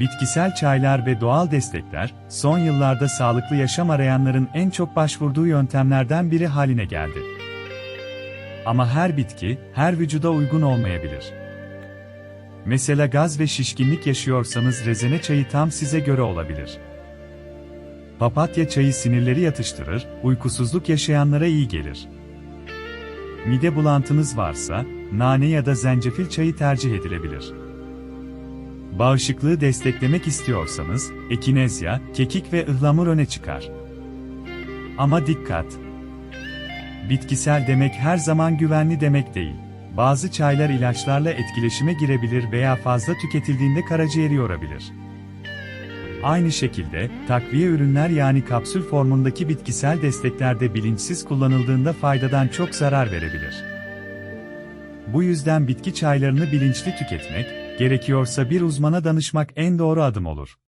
Bitkisel çaylar ve doğal destekler, son yıllarda sağlıklı yaşam arayanların en çok başvurduğu yöntemlerden biri haline geldi. Ama her bitki, her vücuda uygun olmayabilir. Mesela gaz ve şişkinlik yaşıyorsanız rezene çayı tam size göre olabilir. Papatya çayı sinirleri yatıştırır, uykusuzluk yaşayanlara iyi gelir. Mide bulantınız varsa, nane ya da zencefil çayı tercih edilebilir. Bağışıklığı desteklemek istiyorsanız, ekinezya, kekik ve ıhlamur öne çıkar. Ama dikkat! Bitkisel demek her zaman güvenli demek değil. Bazı çaylar ilaçlarla etkileşime girebilir veya fazla tüketildiğinde karaciğeri yorabilir. Aynı şekilde, takviye ürünler yani kapsül formundaki bitkisel desteklerde bilinçsiz kullanıldığında faydadan çok zarar verebilir. Bu yüzden bitki çaylarını bilinçli tüketmek, gerekiyorsa bir uzmana danışmak en doğru adım olur.